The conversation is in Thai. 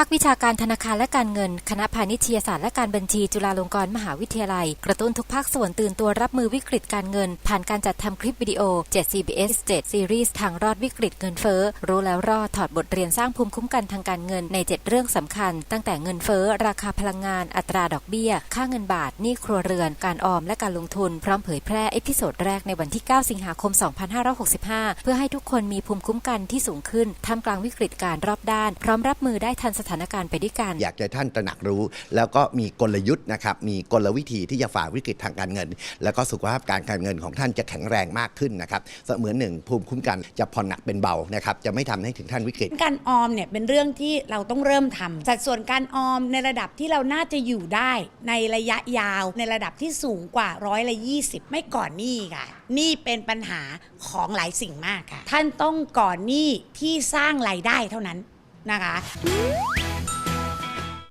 ภาควิชาการธนาคารและการเงิน คณะพาณิชยศาสตร์และการบัญชีจุฬาลงกรณ์มหาวิทยาลัย กระตุ้นทุกภาคส่วนตื่นตัวรับมือวิกฤตการเงิน ผ่านการจัดทำคลิปวิดีโอ 7 CBS 7 Series ทางรอดวิกฤตเงินเฟ้อ รู้แล้วรอดถอดบทเรียนสร้างภูมิคุ้มกันทางการเงินใน 7 เรื่องสำคัญ ตั้งแต่เงินเฟ้อ ราคาพลังงาน อัตราดอกเบี้ย ค่าเงินบาทหนี้ครัวเรือน การออมและการลงทุน พร้อมเผยแพร่เอพิโซดแรกในวันที่ 9 สิงหาคม 2565 เพื่อให้ทุกคนมีภูมิคุ้มกันที่สูงขึ้นท่ามกลางวิกฤตการรอบด้าน พร้อมรับมือได้ทันสถานการณ์ไปด้วยกัน อยากจะให้ท่านตระหนักรู้ แล้วก็มีกลยุทธ์นะครับมีกลวิธีที่จะฝ่าวิกฤตทางการเงิน แล้วก็สุขภาพการการเงินของท่านจะแข็งแรงมากขึ้นนะครับเสมือนหนึ่งภูมิคุ้มกันจะผ่อนหนักเป็นเบานะครับจะไม่ทำให้ถึงท่านวิกฤต การออมเนี่ยเป็นเรื่องที่เราต้องเริ่มทำสัดส่วนการออมในระดับที่เราน่าจะอยู่ได้ในระยะยาวในระดับที่สูงกว่าร้อยละ20ไม่ก่อนหนี้ค่ะหนี้เป็นปัญหาของหลายสิ่งมากค่ะ ท่านต้องก่อนหนี้ที่สร้างรายได้เท่านั้นนะคะ